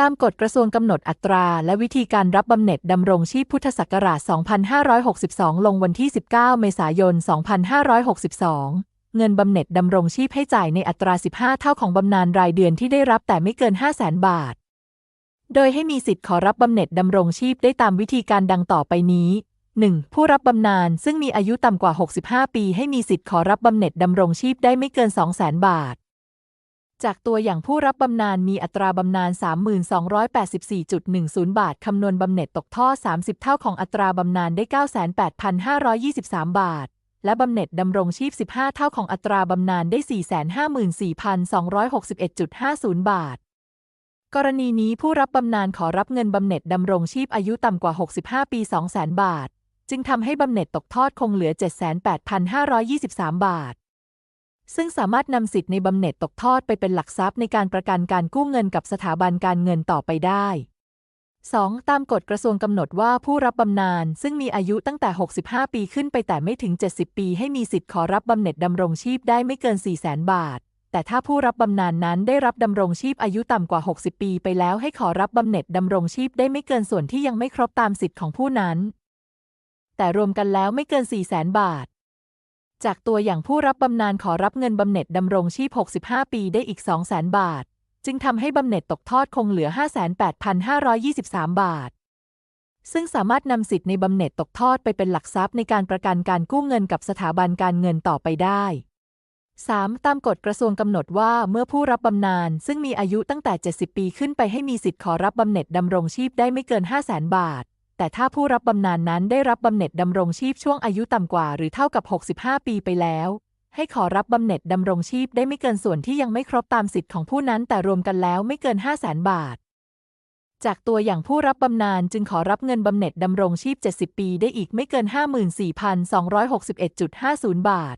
ตามกฎกระทรวงกำหนดอัตรา และวิธีการรับบำเหน็จดำรงชีพพุทธศักราช 2562 ลงวันที่ 19 เมษายน 2562 เงินบำเหน็จดำรงชีพให้จ่ายในอัตรา 15 เท่าของบำนาญรายเดือนที่ได้รับแต่ไม่เกิน 500,000 บาท โดยให้มีสิทธิ์ขอรับบำเหน็จดำรงชีพได้ตามวิธีการดังต่อไปนี้ 1. ผู้รับบำนาญซึ่งมีอายุต่ำกว่า 65 ปี ให้มีสิทธิ์ขอรับบำเหน็จดำรงชีพได้ไม่เกิน 200,000 บาท จากตัวอย่างผู้รับบำนาญมีอัตราบำนาญ 3284.10 บาท คำนวณบำเหน็จตกท่อ 30 เท่าของอัตราบำนาญได้ 98,523 บาท และบำเหน็จดำรงชีพ 15 เท่าของอัตราบำนาญได้ 454,261.50 บาท กรณีนี้ผู้รับบำนาญขอรับเงินบำเหน็จดำรงชีพอายุต่ำกว่า 65 ปี 200,000 บาท จึงทำให้บำเหน็จตกทอดคงเหลือ 78,523 บาท ซึ่งสามารถนำสิทธิ์ในบำเหน็จตกทอดไปเป็นหลักทรัพย์ในการประกันการกู้เงินกับสถาบันการเงินต่อไปได้ 2. ตามกฎกระทรวงกำหนดว่าผู้รับบำนาญซึ่งมีอายุตั้งแต่ 65 ปีขึ้นไปแต่ไม่ถึง 70 ปี ให้มีสิทธิ์ขอรับบำเหน็จดำรงชีพได้ไม่เกิน 400,000บาท แต่ถ้าผู้รับบำนาญนั้นได้รับดำรงชีพอายุต่ำกว่า 60 ปี ไปแล้วให้ขอรับบำเหน็จดำรงชีพได้ไม่เกินส่วนที่ยังไม่ครบตามสิทธิ์ของผู้นั้น แต่รวมกันแล้วไม่เกิน 400,000บาท จากตัวอย่างผู้รับบำนาญขอรับเงินบำเหน็จดำรงชีพ 65 ปีได้อีก 200,000 บาท จึงทำให้บำเหน็จตกทอดคงเหลือ 58,523 บาท ซึ่งสามารถนำสิทธิ์ในบำเหน็จตกทอดไปเป็นหลักทรัพย์ในการประกันการกู้เงินกับสถาบันการเงินต่อไปได้ 3. ตามกฎกระทรวงกำหนดว่าเมื่อผู้รับบำนาญซึ่งมีอายุตั้งแต่ 70 ปีขึ้นไปให้มีสิทธิ์ขอรับบำเหน็จดำรงชีพได้ไม่เกิน 500,000 บาท แต่ถ้าผู้รับบำนาญนั้นได้รับบำเหน็จดำรงชีพช่วงอายุต่ำกว่า หรือเท่ากับ 65 ปีไปแล้ว ให้ขอรับบำเหน็จดำรงชีพได้ไม่เกินส่วนที่ยังไม่ครบตามสิทธิ์ของผู้นั้นแต่รวมกันแล้วไม่เกิน 500,000 บาท จากตัวอย่างผู้รับบำนาญจึงขอรับเงินบำเหน็จดำรงชีพ 70 ปีได้อีกไม่เกิน 54,261.50 บาท